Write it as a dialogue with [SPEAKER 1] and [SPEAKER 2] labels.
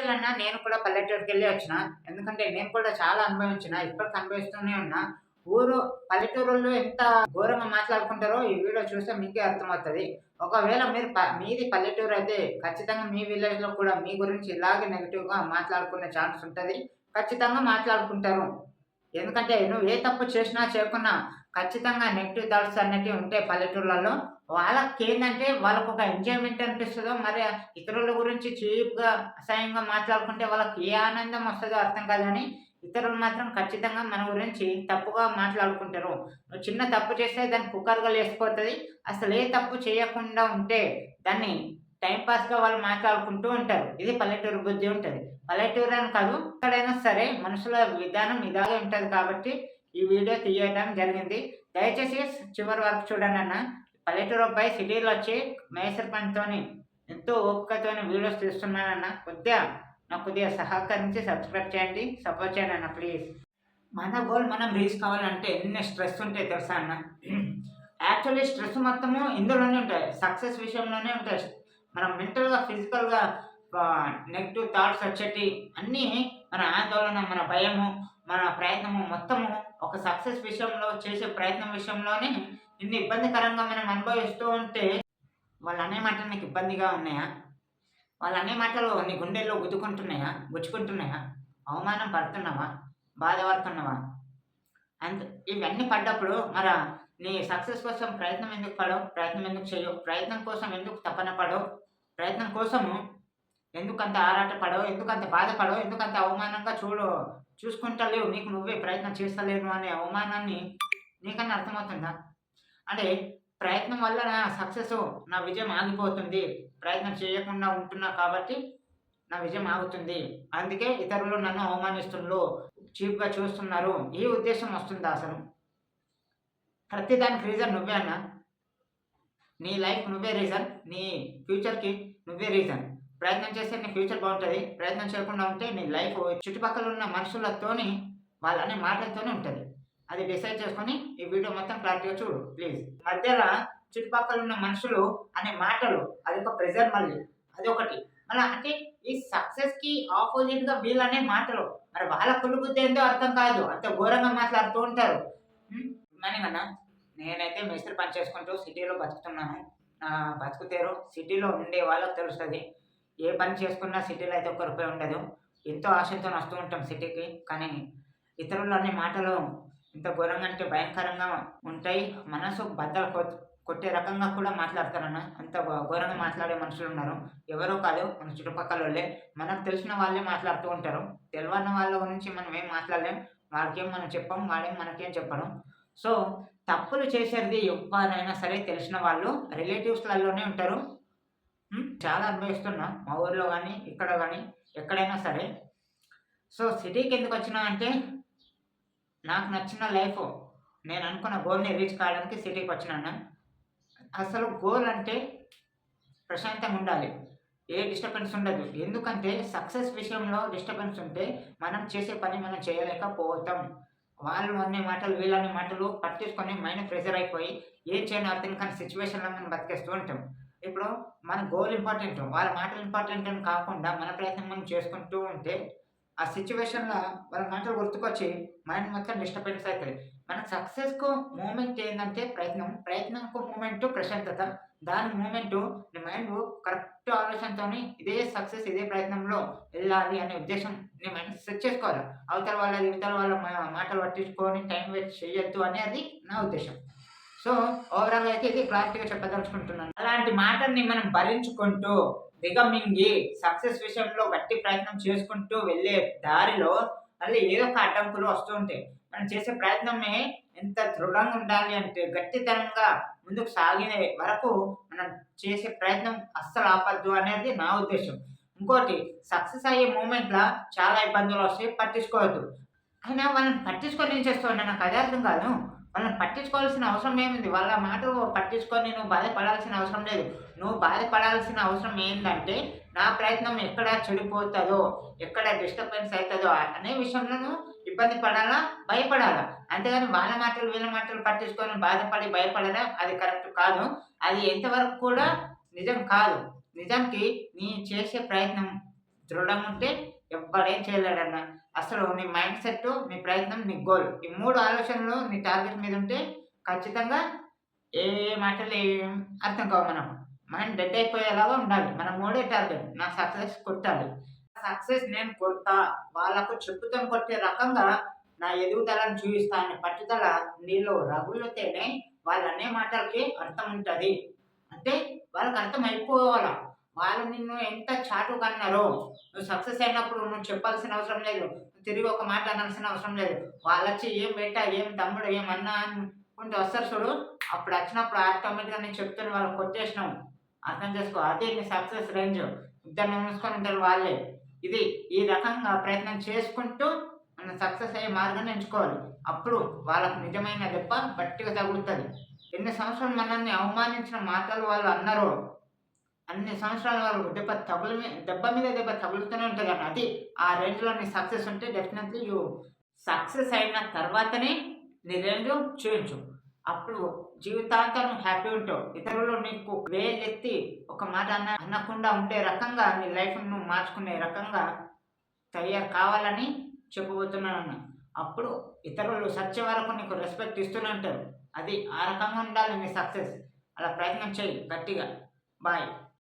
[SPEAKER 1] అన్న నేను కూడా పల్లెటూరుకి వెళ్ళి వచ్చిన. ఎందుకంటే నేను కూడా చాలా అనుభవించిన ఇప్పటికి అనుభవిస్తూనే ఉన్నా. ఊరు పల్లెటూరులో ఎంత ఘోరంగా మాట్లాడుకుంటారో ఈ వీడియో చూస్తే మీకే అర్థమవుతుంది. ఒకవేళ మీరు ప- మీది పల్లెటూరు అయితే ఖచ్చితంగా మీ విలేజ్లో కూడా మీ గురించి ఇలాగే నెగిటివ్గా మాట్లాడుకునే ఛాన్స్ ఉంటుంది. ఖచ్చితంగా మాట్లాడుకుంటారు. ఎందుకంటే నువ్వు ఏ తప్పు చేసినా చేయకున్నా ఖచ్చితంగా నెగిటివ్ థాట్స్ అనేటివి ఉంటాయి పల్లెటూర్లలో. వాళ్ళకి ఏంటంటే వాళ్ళకు ఒక ఎంజాయ్మెంట్ అనిపిస్తుందో మరి ఇతరుల గురించి చీప్గా అసహ్యంగా మాట్లాడుకుంటే వాళ్ళకి ఏ ఆనందం వస్తుందో అర్థం కాదని ఇతరులు మాత్రం ఖచ్చితంగా మన గురించి తప్పుగా మాట్లాడుకుంటారు. నువ్వు చిన్న తప్పు చేస్తే దాన్ని కుక్కర్గా లేసిపోతుంది అసలు ఏ తప్పు చేయకుండా ఉంటే దాన్ని టైంపాస్గా వాళ్ళు మాట్లాడుకుంటూ ఉంటారు. ఇది పల్లెటూరు బుద్ధి ఉంటుంది. పల్లెటూరు అని కాదు ఎక్కడైనా సరే మనుషుల విధానం ఇలాగే ఉంటుంది కాబట్టి ఈ వీడియో తీయడం జరిగింది. దయచేసి చివరి వరకు చూడండి అన్న. పల్లెటూరు అబ్బాయి సిటీలో వచ్చి మేసర్ పనితోని ఎంతో ఓపికతోని వీడియోస్ తీస్తున్నానన్న కొద్దిగా నాకు కొద్దిగా సహకరించి సబ్స్క్రైబ్ చేయండి సపోర్ట్ చేయండి అన్న ప్లీజ్. మన గోల్ మనం రీచ్ కావాలంటే ఎన్ని స్ట్రెస్ ఉంటాయి తెలుసా అన్న? యాక్చువల్లీ స్ట్రెస్ మొత్తము ఇందులోనే ఉంటాయి. సక్సెస్ విషయంలోనే ఉంటాయి. మనం మెంటల్గా ఫిజికల్గా నెగిటివ్ థాట్స్ వచ్చేటి అన్నీ మన ఆందోళన మన భయము మన ప్రయత్నము మొత్తము ఒక సక్సెస్ విషయంలో చేసే ప్రయత్నం విషయంలోనే ఇన్ని ఇబ్బందికరంగా మనం అనుభవిస్తూ ఉంటే వాళ్ళు అనే మాటలు నీకు ఇబ్బందిగా ఉన్నాయా? వాళ్ళు అనే మాటలు నీ గుండెల్లో గుద్దుకుంటున్నాయా? గుచ్చుకుంటున్నాయా? అవమానం పడుతున్నావా? బాధపడుతున్నావా? అంత ఇవన్నీ పడ్డప్పుడు మరి నీ సక్సెస్ కోసం ప్రయత్నం ఎందుకు పడవు? ప్రయత్నం ఎందుకు చేయవు? ప్రయత్నం కోసం ఎందుకు తపన పడవు? ప్రయత్నం కోసము ఎందుకంత ఆరాట పడవు? ఎందుకంత బాధపడవు ఎందుకంత అవమానంగా చూడు చూసుకుంటా లేవు నీకు నువ్వే ప్రయత్నం చేస్తలేను అనే అవమానాన్ని నీకన్నా అర్థమవుతుందా? అంటే ప్రయత్నం వల్ల నా సక్సెస్ నా విజయం ఆగిపోతుంది. ప్రయత్నం చేయకుండా ఉంటున్నా కాబట్టి నా విజయం ఆగుతుంది. అందుకే ఇతరులు నన్ను అవమానిస్తున్నారు చీప్గా చూస్తున్నారు. ఈ ఉద్దేశం వస్తుందా అసలు? ప్రతిదానికి రీజన్ నువ్వే అన్న. నీ లైఫ్ నువ్వే రీజన్ నీ ఫ్యూచర్కి నువ్వే రీజన్ ప్రయత్నం చేస్తే నీ ఫ్యూచర్ బాగుంటుంది. ప్రయత్నం చేయకుండా ఉంటే నీ లైఫ్ చుట్టుపక్కల ఉన్న మనుషులతోని వాళ్ళనే మాటలతోనే ఉంటుంది. అది డిసైడ్ చేసుకొని ఈ వీడియో మొత్తం క్లారిటీగా చూడు ప్లీజ్. మధ్యలో చుట్టుపక్కల ఉన్న మనుషులు అనే మాటలు అది ఒక ప్రెజర్ మళ్ళీ. అది ఒకటి. మళ్ళీ అంటే ఈ సక్సెస్కి ఆపోజిట్గా వీళ్ళనే మాటలు మరి వాళ్ళ కుళ్ళు బుద్ధి ఏందో అర్థం కాదు. అంత ఘోరంగా మాట్లాడుతూ ఉంటారు. మనీ కన్నా నేనైతే మేస్త్రి పని చేసుకుంటూ సిటీలో బతుకుతున్నాను. నా సిటీలో ఉండే వాళ్ళకి తెలుస్తుంది. ఏ పని చేసుకున్నా సిటీలో అయితే ఒక్క రూపాయి ఉండదు. ఎంతో ఆశతో వస్తూ ఉంటాం సిటీకి. కానీ ఇతరులనే మాటలు ఇంత ఘోరంగా అంటే భయంకరంగా ఉంటాయి. మనసు బద్దలు కొ కొట్టే రకంగా కూడా మాట్లాడతారన్న అంత ఘోరంగా మాట్లాడే మనుషులు ఉన్నారు. ఎవరో కాదు మన చుట్టుపక్కల వాళ్ళే. మనకు తెలిసిన వాళ్ళే మాట్లాడుతూ ఉంటారు. తెలియని వాళ్ళ గురించి మనం ఏం మాట్లాడలేం. వాళ్ళకేం మనం చెప్పం వాళ్ళేం మనకేం చెప్పడం. సో తప్పులు చేసేది ఎవరైనా సరే తెలిసిన వాళ్ళు రిలేటివ్స్లలోనే ఉంటారు. చాలా అనుభవిస్తున్నా. మా ఊర్లో కానీ ఇక్కడ కానీ ఎక్కడైనా సరే. సో సిటీకి ఎందుకు వచ్చినా అంటే నాకు నచ్చిన లైఫ్ నేను అనుకున్న గోల్ని రీచ్ కావడానికి సిటీకి వచ్చినాను. అసలు గోల్ అంటే ప్రశాంతంగా ఉండాలి. ఏ డిస్టర్బెన్స్ ఉండదు. ఎందుకంటే సక్సెస్ విషయంలో డిస్టర్బెన్స్ ఉంటే మనం చేసే పని మనం చేయలేకపోతాం. వాళ్ళు అనే మాటలు వీళ్ళనే మాటలు పట్టించుకొని మైండ్ ప్రెషర్ అయిపోయి ఏం చేయని అర్థం కాని సిచ్యువేషన్లో మనం బతికేస్తూ ఉంటాం. ఇప్పుడు మన గోల్ ఇంపార్టెంట్ వాళ్ళ మాటలు ఇంపార్టెంట్ అని కాకుండా మన ప్రయత్నం మనం చేసుకుంటూ ఉంటే ఆ సిచ్యువేషన్లో వాళ్ళ మాటలు గుర్తుకొచ్చి మైండ్ మొత్తం డిస్టర్బెన్స్ అవుతుంది మన సక్సెస్కు మూమెంట్ ఏంటంటే ప్రయత్నం ప్రయత్నంకు మూమెంట్ ప్రశాంతత. దాని మూమెంట్ నీ మైండ్ కరెక్ట్ ఆలోచనతో ఇదే సక్సెస్ ఇదే ప్రయత్నంలో వెళ్ళాలి అనే ఉద్దేశం నీ మైండ్ సెట్ చేసుకోవాలి. అవతల వాళ్ళ ఇవతల వాళ్ళ మాటలు పట్టించుకొని టైం వేస్ట్ చేయొద్దు అనేది నా ఉద్దేశం. సో ఓవరాల్ అయితే ఇది క్లారిటీగా చెప్పదలుచుకుంటున్నాను. అలాంటి మాటల్ని మనం భరించుకుంటూ దిగమింగి సక్సెస్ విషయంలో గట్టి ప్రయత్నం చేసుకుంటూ వెళ్ళే దారిలో మళ్ళీ ఏదో ఒక అడ్డంకులు వస్తూ ఉంటాయి. మనం చేసే ప్రయత్నమే ఎంత దృఢంగా ఉండాలి అంటే గట్టితనంగా ముందుకు సాగిన వరకు మనం చేసే ప్రయత్నం అస్సలు ఆపద్దు అనేది నా ఉద్దేశం. ఇంకోటి సక్సెస్ అయ్యే మూమెంట్లో చాలా ఇబ్బందులు వస్తాయి పట్టించుకోవద్దు. అయినా మనం పట్టించుకొని ఏం చేస్తామన్నా నాకు అదే అర్థం కాదు. వాళ్ళని పట్టించుకోవాల్సిన అవసరం ఏముంది? వాళ్ళ మాటలు పట్టించుకొని నువ్వు బాధపడాల్సిన అవసరం లేదు. నువ్వు బాధపడాల్సిన అవసరం ఏంటంటే నా ప్రయత్నం ఎక్కడ చెడిపోతుందో ఎక్కడ డిస్టర్బెన్స్ అవుతుందో అనే విషయంలో నువ్వు ఇబ్బంది పడాలా? భయపడాలా? అంతేగాని వాళ్ళ మాటలు వీళ్ళ మాటలు పట్టించుకొని బాధపడి భయపడడం అది కరెక్ట్ కాదు. అది ఎంతవరకు కూడా నిజం కాదు. నిజానికి నీ చేసే ప్రయత్నం దృఢంగా ఉంటే ఎవ్వడేం చేయలేడన్నా అసలు నీ మైండ్ సెట్ నీ ప్రయత్నం నీ గోల్ ఈ మూడు ఆలోచనలు నీ టార్గెట్ మీద ఉంటే ఖచ్చితంగా ఏ మాటలు ఏం అర్థం కావు మనం మైండ్ డెడ్ అయిపోయేలాగా ఉండాలి. మన మూడే టార్గెట్. నా సక్సెస్ కొట్టాలి. సక్సెస్ నేను కొడతా. వాళ్ళకు చెప్పుతాం కొట్టే రకంగా నా ఎదుగుదలను చూపిస్తా అనే పట్టుదల నీలో రగులుతేనే వాళ్ళు అనే మాటలకి అర్థం ఉంటుంది. అంటే వాళ్ళకి అర్థం అయిపోవాలా వాళ్ళు నిన్ను ఎంత చాటు కన్నారో నువ్వు సక్సెస్ అయినప్పుడు నువ్వు చెప్పాల్సిన అవసరం లేదు. తిరిగి ఒక మాట అనాల్సిన అవసరం లేదు. వాళ్ళు వచ్చి ఏం బేటా ఏం తమ్ముడు ఏమన్నా అనుకుంటే వస్తారు చూడు. అప్పుడు వచ్చినప్పుడు ఆటోమేటిక్గా నేను చెప్తాను వాళ్ళకి కొట్టేసినావు అర్థం చేసుకో అదే నీ సక్సెస్ రేంజ్. ఇద్దరు మూసుకొని ఉంటారు వాళ్ళే. ఇది ఈ రకంగా ప్రయత్నం చేసుకుంటూ మనం సక్సెస్ అయ్యే మార్గాన్ని ఎంచుకోవాలి. అప్పుడు వాళ్ళకు నిజమైన దెబ్బ గట్టిగా తగులుతుంది. ఎన్ని సంవత్సరాలు మనల్ని అవమానించిన మాటలు వాళ్ళు అన్నారు అన్ని సంవత్సరాల వరకు దెబ్బ తగులు మీ- దెబ్బ మీద దెబ్బ తగులుతూనే ఉంటుంది కానీ అది ఆ రేంజ్లో నీ సక్సెస్ ఉంటే డెఫినెట్లీ యూ సక్సెస్ అయిన తర్వాతనే నీ రేంజ్ చూపించు అప్పుడు జీవితాంతం నువ్వు హ్యాపీ ఉంటావు. ఇతరులు నీకు వేలెత్తి ఒక మాట అన్న అనకుండా ఉండే రకంగా నీ లైఫ్ నువ్వు మార్చుకునే రకంగా తయారు కావాలని చెప్పబోతున్నాను అన్న. అప్పుడు ఇతరులు సచ్చే వరకు నీకు రెస్పెక్ట్ ఇస్తూనే ఉంటారు. అది ఆ రకంగా ఉండాలి నీ సక్సెస్. అలా ప్రయత్నం చేయి గట్టిగా. బాయ్.